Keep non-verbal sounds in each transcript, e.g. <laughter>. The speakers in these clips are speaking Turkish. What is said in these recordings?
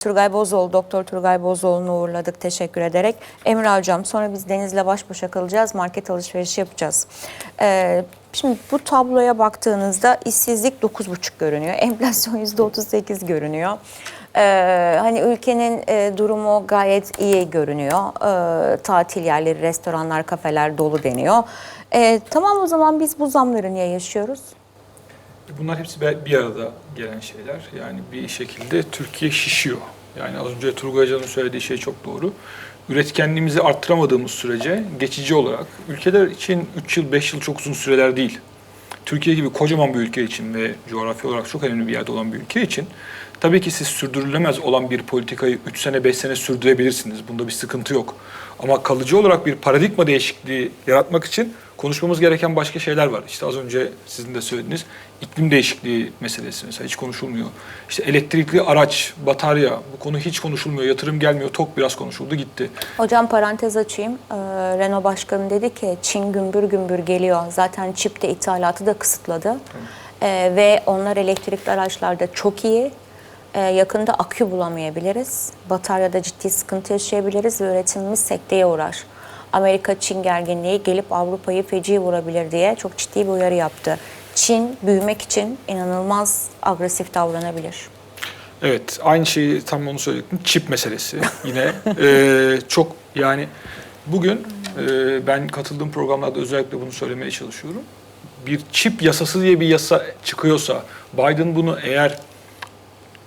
Turgay Bozoğlu, Doktor Turgay Bozoğlu'nu uğurladık teşekkür ederek. Emre Hocam sonra biz Deniz'le baş başa kalacağız, market alışverişi yapacağız. Ee, şimdi bu tabloya baktığınızda işsizlik 9,5 görünüyor, <laughs> enflasyon %38 görünüyor. Ee, hani ülkenin e, durumu gayet iyi görünüyor. Ee, tatil yerleri, restoranlar, kafeler dolu deniyor. Ee, tamam o zaman biz bu zamları niye yaşıyoruz? Bunlar hepsi bir arada gelen şeyler. Yani bir şekilde Türkiye şişiyor. Yani az önce Turgay Hoca'nın söylediği şey çok doğru. Üretkenliğimizi arttıramadığımız sürece geçici olarak ülkeler için 3 yıl 5 yıl çok uzun süreler değil. Türkiye gibi kocaman bir ülke için ve coğrafi olarak çok önemli bir yerde olan bir ülke için tabii ki siz sürdürülemez olan bir politikayı 3 sene 5 sene sürdürebilirsiniz. Bunda bir sıkıntı yok. Ama kalıcı olarak bir paradigma değişikliği yaratmak için konuşmamız gereken başka şeyler var. İşte az önce sizin de söylediğiniz iklim değişikliği meselesi mesela hiç konuşulmuyor. İşte elektrikli araç, batarya bu konu hiç konuşulmuyor. Yatırım gelmiyor. Tok biraz konuşuldu gitti. Hocam parantez açayım. Ee, Renault Başkanı dedi ki Çin gümbür gümbür geliyor. Zaten çip de ithalatı da kısıtladı. Ee, ve onlar elektrikli araçlarda çok iyi. Ee, yakında akü bulamayabiliriz. Bataryada ciddi sıkıntı yaşayabiliriz ve üretimimiz sekteye uğrar. Amerika-Çin gerginliği gelip Avrupa'yı feci vurabilir diye çok ciddi bir uyarı yaptı. Çin büyümek için inanılmaz agresif davranabilir. Evet, aynı şeyi tam onu söyledim. Çip meselesi yine Ee, <laughs> çok yani bugün e, ben katıldığım programlarda özellikle bunu söylemeye çalışıyorum. Bir çip yasası diye bir yasa çıkıyorsa Biden bunu eğer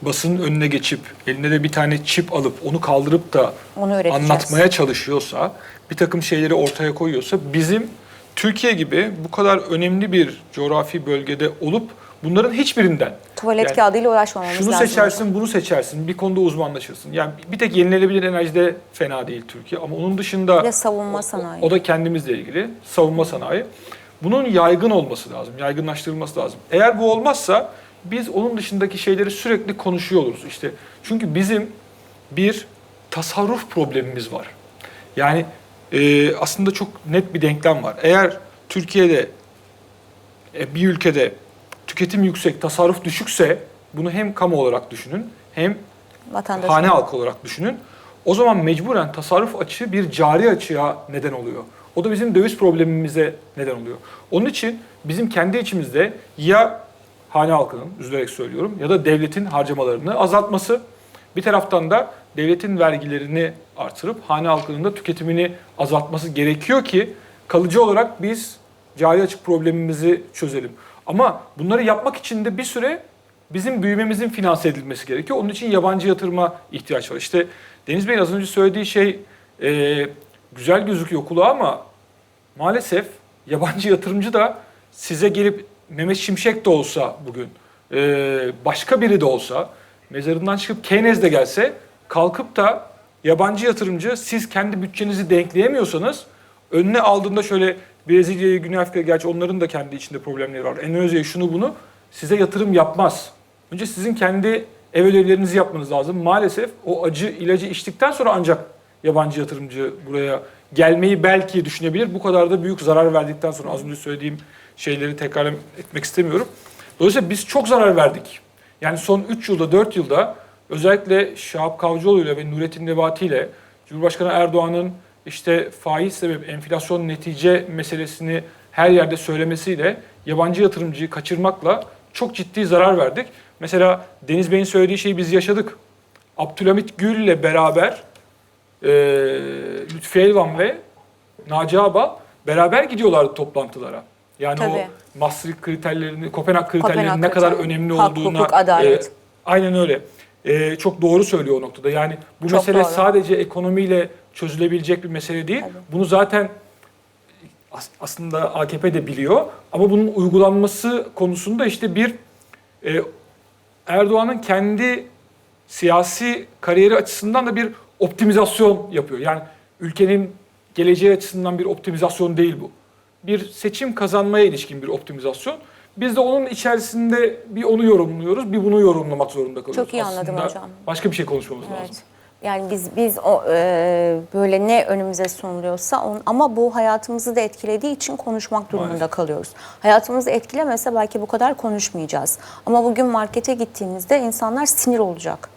basının önüne geçip eline de bir tane çip alıp onu kaldırıp da Onu üreteceğiz. anlatmaya çalışıyorsa, bir takım şeyleri ortaya koyuyorsa bizim Türkiye gibi bu kadar önemli bir coğrafi bölgede olup bunların hiçbirinden Tuvalet Yani kağıdıyla uğraşmamamız şunu lazım. seçersin, bunu seçersin. Bir konuda uzmanlaşırsın. Yani bir tek yenilenebilir enerjide fena değil Türkiye ama onun dışında Bir de savunma o- sanayi. O, da kendimizle ilgili savunma sanayi. Bunun yaygın olması lazım, yaygınlaştırılması lazım. Eğer bu olmazsa biz onun dışındaki şeyleri sürekli konuşuyor oluruz. İşte çünkü bizim bir tasarruf problemimiz var. Yani e, aslında çok net bir denklem var. Eğer Türkiye'de e, bir ülkede tüketim yüksek, tasarruf düşükse bunu hem kamu olarak düşünün hem Vatandaş hane halkı olarak düşünün. O zaman mecburen tasarruf açığı bir cari açığa neden oluyor. O da bizim döviz problemimize neden oluyor. Onun için bizim kendi içimizde ya hane halkının, üzülerek söylüyorum, ya da devletin harcamalarını azaltması, bir taraftan da devletin vergilerini artırıp hane halkının da tüketimini azaltması gerekiyor ki kalıcı olarak biz cari açık problemimizi çözelim. Ama bunları yapmak için de bir süre bizim büyümemizin finanse edilmesi gerekiyor. Onun için yabancı yatırıma ihtiyaç var. İşte Deniz Bey'in az önce söylediği şey e, güzel gözüküyor kulağa ama maalesef yabancı yatırımcı da size gelip Mehmet Şimşek de olsa bugün, e, başka biri de olsa, mezarından çıkıp Keynes de gelse, kalkıp da yabancı yatırımcı siz kendi bütçenizi denkleyemiyorsanız önüne aldığında şöyle Brezilya'yı, Güney Afrika, gerçi onların da kendi içinde problemleri var. Endonezya'yı şunu bunu size yatırım yapmaz. Önce sizin kendi ev ödevlerinizi yapmanız lazım. Maalesef o acı ilacı içtikten sonra ancak yabancı yatırımcı buraya gelmeyi belki düşünebilir. Bu kadar da büyük zarar verdikten sonra az önce söylediğim şeyleri tekrar etmek istemiyorum. Dolayısıyla biz çok zarar verdik. Yani son 3 yılda 4 yılda özellikle Şahap Kavcıoğlu ile ve Nurettin Nebati ile Cumhurbaşkanı Erdoğan'ın işte faiz sebep enflasyon netice meselesini her yerde söylemesiyle yabancı yatırımcıyı kaçırmakla çok ciddi zarar verdik. Mesela Deniz Bey'in söylediği şeyi biz yaşadık. Abdülhamit Gül ile beraber e, Lütfi Elvan ve Naci Ağbal beraber gidiyorlardı toplantılara. Yani Tabii. o Maastricht kriterlerini, Kopenhag kriterlerinin Kopenhag ne kadar önemli Hak, olduğuna... hukuk, adalet. e, aynen öyle. E, çok doğru söylüyor o noktada. Yani bu Çok mesele doğru. sadece ekonomiyle çözülebilecek bir mesele değil. Tabii. Bunu zaten as- aslında AKP de biliyor. Ama bunun uygulanması konusunda işte bir e, Erdoğan'ın kendi siyasi kariyeri açısından da bir optimizasyon yapıyor. Yani ülkenin geleceği açısından bir optimizasyon değil bu. Bir seçim kazanmaya ilişkin bir optimizasyon. Biz de onun içerisinde bir onu yorumluyoruz, bir bunu yorumlamak zorunda kalıyoruz. Çok iyi anladım Aslında hocam. Başka bir şey konuşmamız lazım. Evet. Yani biz biz o e, böyle ne önümüze sunuluyorsa on, ama bu hayatımızı da etkilediği için konuşmak durumunda Maalesef. kalıyoruz. Hayatımızı etkilemese belki bu kadar konuşmayacağız. Ama bugün markete gittiğimizde insanlar sinir olacak.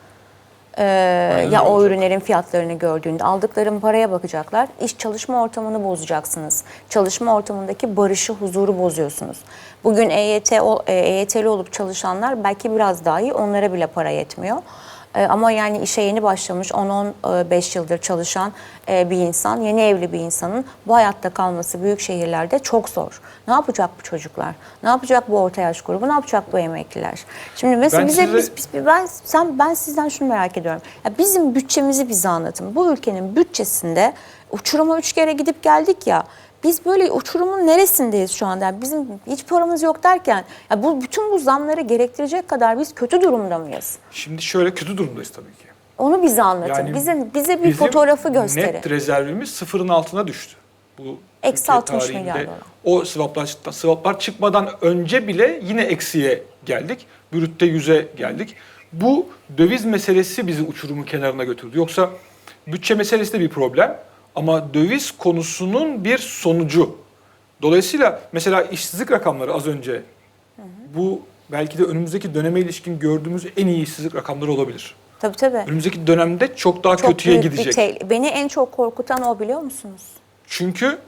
Ee, ya o olacak. ürünlerin fiyatlarını gördüğünde aldıkları paraya bakacaklar. İş çalışma ortamını bozacaksınız. Çalışma ortamındaki barışı, huzuru bozuyorsunuz. Bugün EYT, EYT'li olup çalışanlar belki biraz daha iyi, onlara bile para yetmiyor. Ee, Ama yani işe yeni başlamış 10-15 yıldır çalışan e, bir insan, yeni evli bir insanın bu hayatta kalması büyük şehirlerde çok zor. Ne yapacak bu çocuklar? Ne yapacak bu orta yaş grubu? Ne yapacak bu emekliler? Şimdi mesela Ben bize size- biz, biz- ben sen ben sizden şunu merak ediyorum. Ya bizim bütçemizi bize anlatın. Bu ülkenin bütçesinde uçuruma üç kere gidip geldik ya. Biz böyle uçurumun neresindeyiz şu anda? Yani bizim hiç paramız yok derken ya bu bütün bu zamları gerektirecek kadar biz kötü durumda mıyız? Şimdi şöyle kötü durumdayız tabii ki. Onu bize anlatın. Yani bize bize bir fotoğrafı gösterin. Net rezervimiz sıfırın altına düştü. Bu Eksi Türkiye 60 tarihinde milyar dolar. O swaplar, swaplar çıkmadan önce bile yine eksiye geldik. Brütte 100'e geldik. Bu döviz meselesi bizi uçurumun kenarına götürdü. Yoksa bütçe meselesi de bir problem ama döviz konusunun bir sonucu. Dolayısıyla mesela işsizlik rakamları az önce bu belki de önümüzdeki döneme ilişkin gördüğümüz en iyi işsizlik rakamları olabilir. Tabii tabii. Önümüzdeki dönemde çok daha Çok kötüye gidecek. tehl- Beni en çok korkutan o biliyor musunuz? Çünkü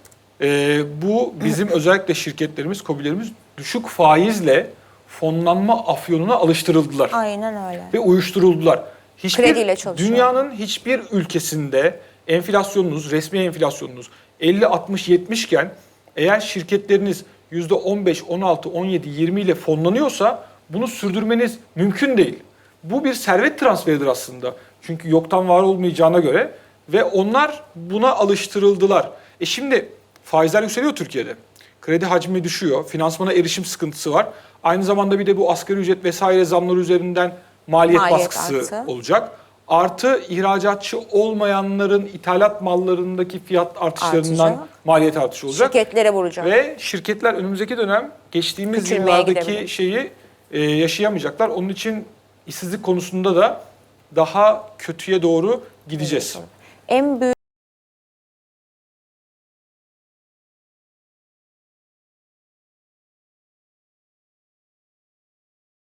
e, bu bizim özellikle şirketlerimiz, kobilerimiz düşük faizle fonlanma afyonuna alıştırıldılar Aynen öyle. ve uyuşturuldular. Krediyle çalışıyor. Dünyanın hiçbir ülkesinde enflasyonunuz, resmi enflasyonunuz 50, 60, 70 iken eğer şirketleriniz %15, 16, 17, 20 ile fonlanıyorsa bunu sürdürmeniz mümkün değil. Bu bir servet transferidir aslında. Çünkü yoktan var olmayacağına göre ve onlar buna alıştırıldılar. E şimdi faizler yükseliyor Türkiye'de. Kredi hacmi düşüyor, finansmana erişim sıkıntısı var. Aynı zamanda bir de bu asgari ücret vesaire zamları üzerinden maliyet, Maliyet baskısı arttı. olacak. Artı ihracatçı olmayanların ithalat mallarındaki fiyat artışlarından Artacak. maliyet artışı olacak. Şirketlere vuracak. Ve şirketler önümüzdeki dönem geçtiğimiz Küçülmeye yıllardaki gidebilir. şeyi e, yaşayamayacaklar. Onun için işsizlik konusunda da daha kötüye doğru gideceğiz. En büyük